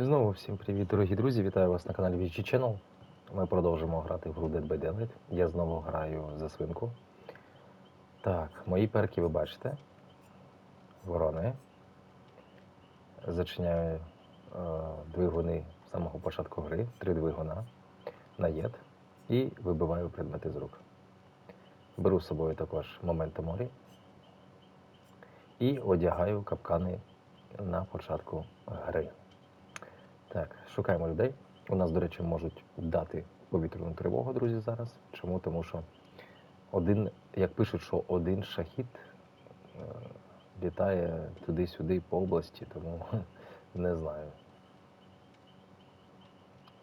І знову всім привіт, дорогі друзі! Вітаю вас на каналі VG Channel. Ми продовжимо грати в гру Dead by Daylight. Я знову граю за свинку. Так, мої перки ви бачите. Ворони. Зачиняю е, двигуни з самого початку гри, три двигуна, наєд і вибиваю предмети з рук. Беру з собою також моменти морі і одягаю капкани на початку гри. Так, шукаємо людей. У нас, до речі, можуть дати повітряну тривогу, друзі, зараз. Чому? Тому що один, як пишуть, що один шахід е, літає туди-сюди по області, тому не знаю.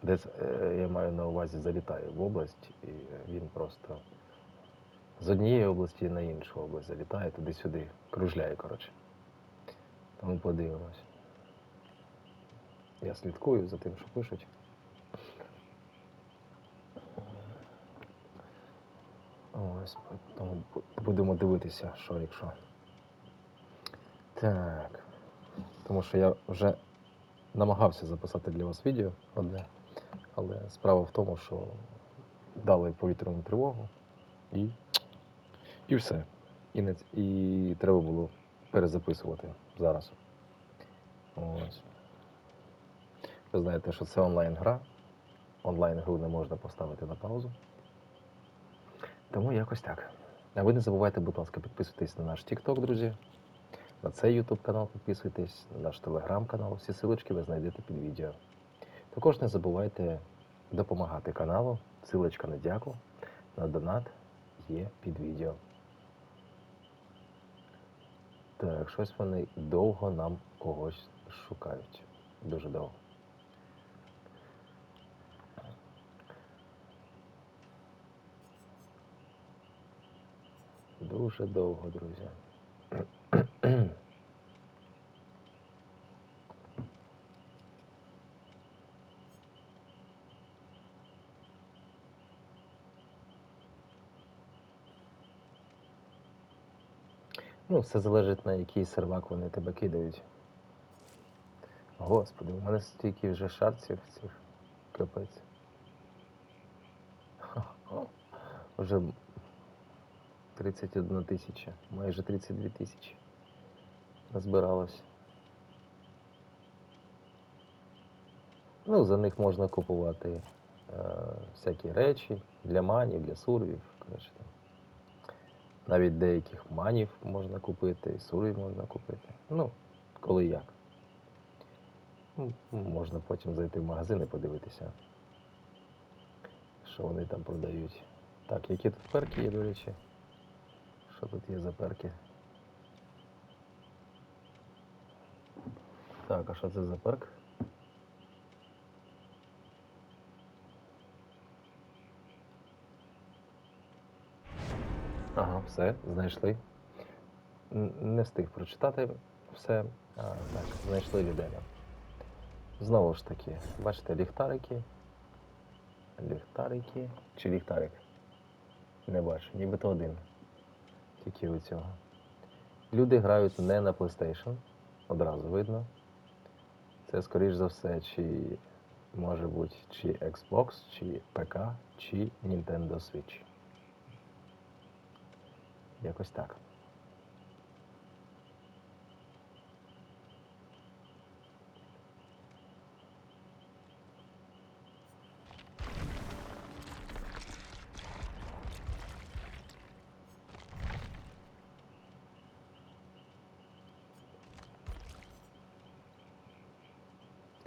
Десь е, я маю на увазі залітає в область, і він просто з однієї області на іншу область залітає туди-сюди, кружляє, коротше. Тому подивимось. Я слідкую за тим, що пишуть. Ось, тому будемо дивитися, що якщо. Так. Тому що я вже намагався записати для вас відео одне, але справа в тому, що дали повітряну тривогу і, і все. І, не, і треба було перезаписувати зараз. Ось. Ви знаєте, що це онлайн-гра. Онлайн-гру не можна поставити на паузу. Тому якось так. А ви не забувайте, будь ласка, підписуйтесь на наш TikTok, друзі. На цей YouTube канал підписуйтесь, на наш телеграм канал. Всі силочки ви знайдете під відео. Також не забувайте допомагати каналу. Силочка на дяку, на донат є під відео. Так, щось вони довго нам когось шукають. Дуже довго. Дуже довго, друзі. Ну, все залежить на який сервак вони тебе кидають. Господи, у мене стільки вже шарців цих капець. Вже 31 тисяча, майже 32 тисячі. Назбиралось. Ну, за них можна купувати е, всякі речі для манів, для сурвів. Коротше. Навіть деяких манів можна купити, і сурвів можна купити. Ну, коли як. Ну, Можна потім зайти в магазин і подивитися, що вони там продають. Так, які тут перки є, до речі? Що тут є за перки? Так, а що це за перк? Ага, все, знайшли. Не встиг прочитати все. А, так, знайшли людину. Знову ж таки, бачите, ліхтарики. Ліхтарики. Чи ліхтарик? Не бачу, нібито один. Тільки цього. Люди грають не на PlayStation, одразу видно. Це, скоріш за все, чи може бути чи Xbox, чи ПК, чи Nintendo Switch. Якось так.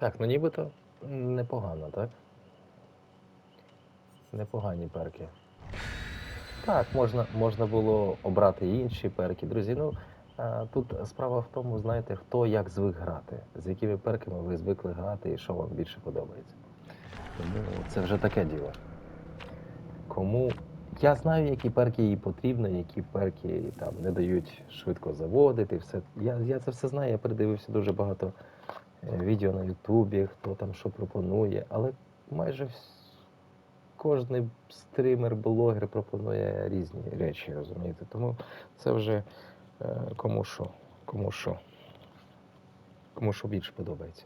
Так, ну нібито непогано, так? Непогані перки. Так, можна, можна було обрати інші перки. Друзі, ну тут справа в тому, знаєте, хто як звик грати, з якими перками ви звикли грати і що вам більше подобається. Тому це вже таке діло. Кому. Я знаю, які перки їй потрібно, які перки там не дають швидко заводити. Все. Я, я це все знаю, я передивився дуже багато е, Е, відео на Ютубі, хто там що пропонує, але майже кожний стример-блогер пропонує різні речі, розумієте? Тому це вже е, кому що, кому що, кому що більше подобається.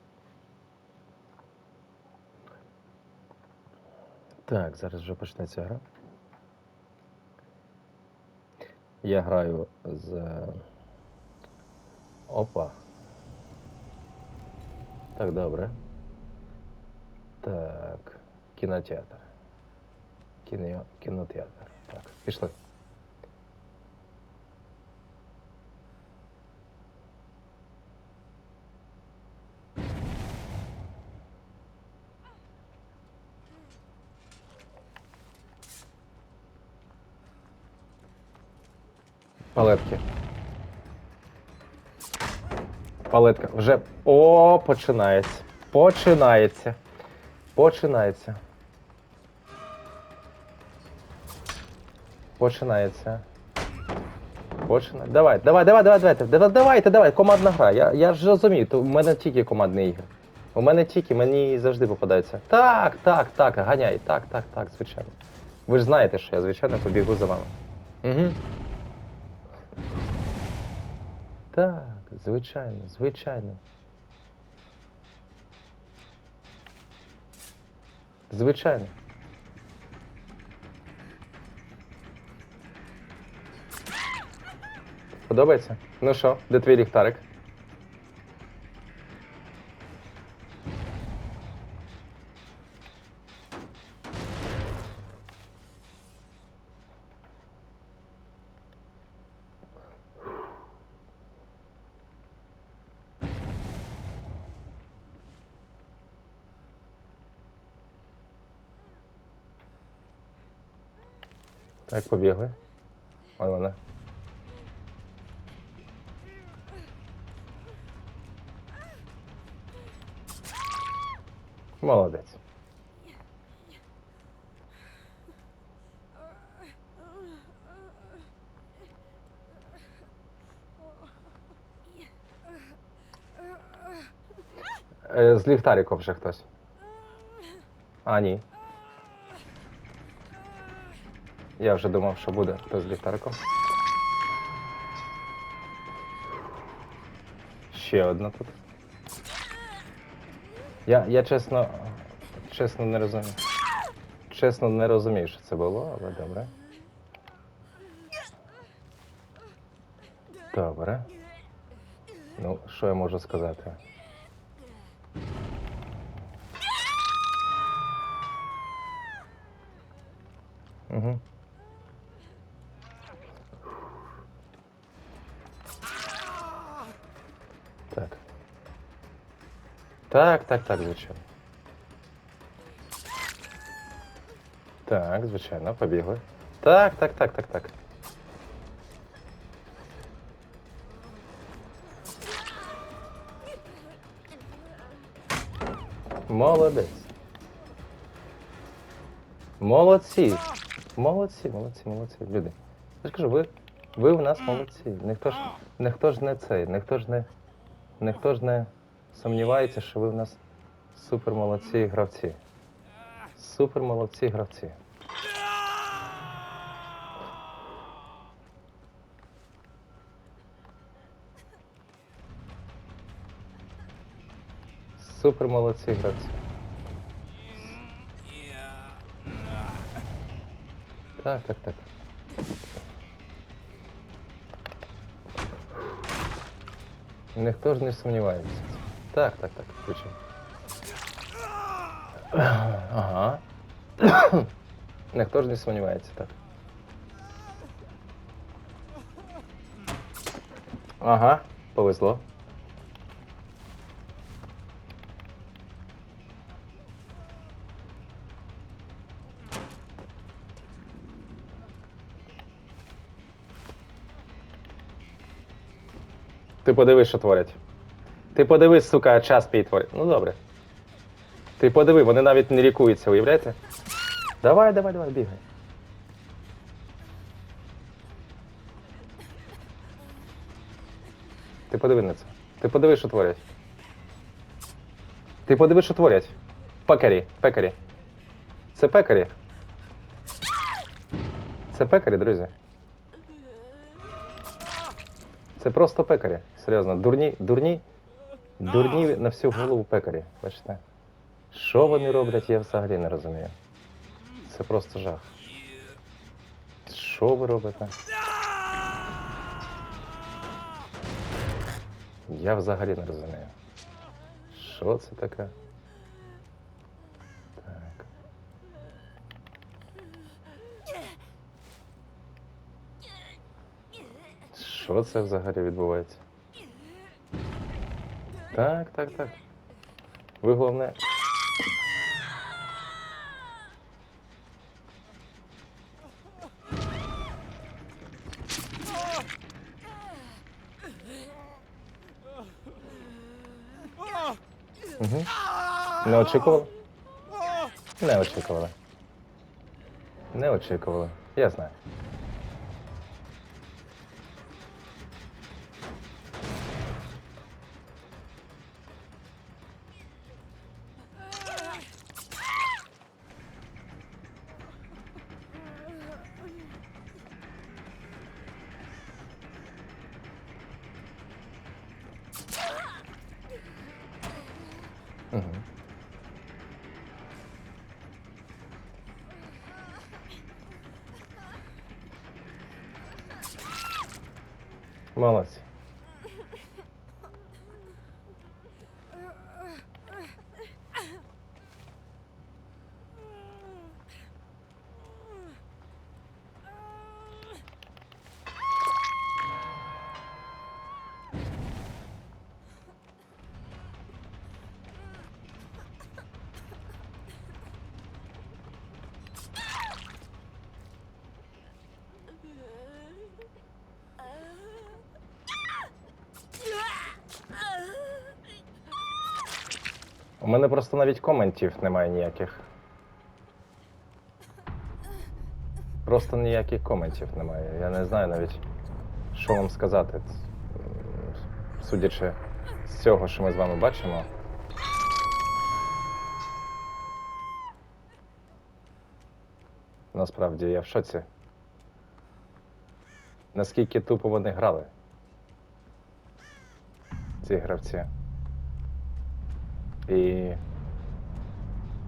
Так, зараз вже почнеться гра. Я граю з опа. Так, добре. Так. Кінотеатр. Кіно... Кінотеатр. Так, пішли. Палетки. Палетка. Вже. О, починається. Починається. Починається. Починається. Починає. Давай, давай, давай, давай, давайте. Давай, давайте, давай, командна гра. Я, я ж розумію, то в мене тільки командні ігри. У мене тільки, мені завжди попадаються. Так, так, так, ганяй, так, так, так, звичайно. Ви ж знаєте, що я, звичайно, побігу за вами. Угу. Так, звичайно, звичайно. Звичайно. Подобається? Ну що, де твій ліхтарик? Так, побігли. Ой, вона. Молодець. Е, З ліхтариком вже хтось. А, ні. Я вже думав, що буде хтось з ліхтариком. Ще одна тут. Я, я чесно, чесно не розумію. Чесно не розумію, що це було, але добре. Добре. Ну, що я можу сказати? Угу. Так. Так, так, так, звичайно. Так, звичайно, побігли. Так, так, так, так, так. Молодець. Молодці. Молодці, молодці, молодці. Люди. Я ж ви, ви в нас молодці. Ніхто ж, ніхто ж не цей, ніхто ж не, ніхто ж не сумнівається, що ви в нас супер молодці гравці. Супер молодці гравці. Супер молодці гравці. Так, так, так. Ніхто ж не сумнівається. Так, так, так, включив. Ага. Ніхто ж не сумнівається, так. Ага, повезло. Ти подивись, що творять. Ти подивись, сука, час пій творять. Ну добре. Ти подиви, вони навіть не лікуються, уявляєте? Давай, давай, давай, бігай. Ти подиви на це. Ти подиви, що творять. Ти подиви, що творять. Пекарі, пекарі. Це пекарі. Це пекарі, друзі. Це просто пекарі. Серйозно, дурні, дурні, дурні на всю голову пекарі. Бачите? Що вони роблять, я взагалі не розумію. Це просто жах. Що ви робите? Я взагалі не розумію. Що це таке? Так. Що це взагалі відбувається? Так, так, так. Ви головне. Угу. Не очікували? Не очікували. Не очікували. Я знаю. Угу. Молодці. У мене просто навіть коментів немає ніяких. Просто ніяких коментів немає. Я не знаю навіть, що вам сказати. Судячи з цього, що ми з вами бачимо. Насправді я в шоці. Наскільки тупо вони грали. Ці гравці. І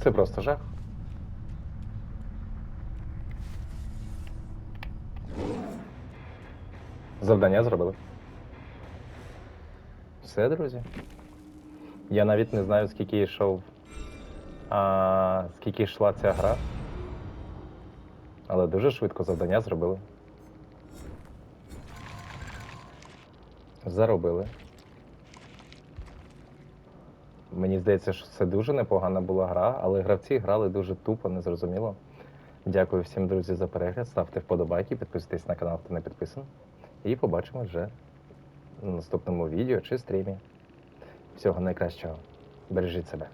це просто жах. Завдання зробили. Все, друзі. Я навіть не знаю, скільки йшов. А, скільки йшла ця гра. Але дуже швидко завдання зробили. Заробили. Мені здається, що це дуже непогана була гра, але гравці грали дуже тупо, незрозуміло. Дякую всім, друзі, за перегляд. Ставте вподобайки, підписуйтесь на канал, хто не підписаний. І побачимо вже на наступному відео чи стрімі. Всього найкращого. Бережіть себе.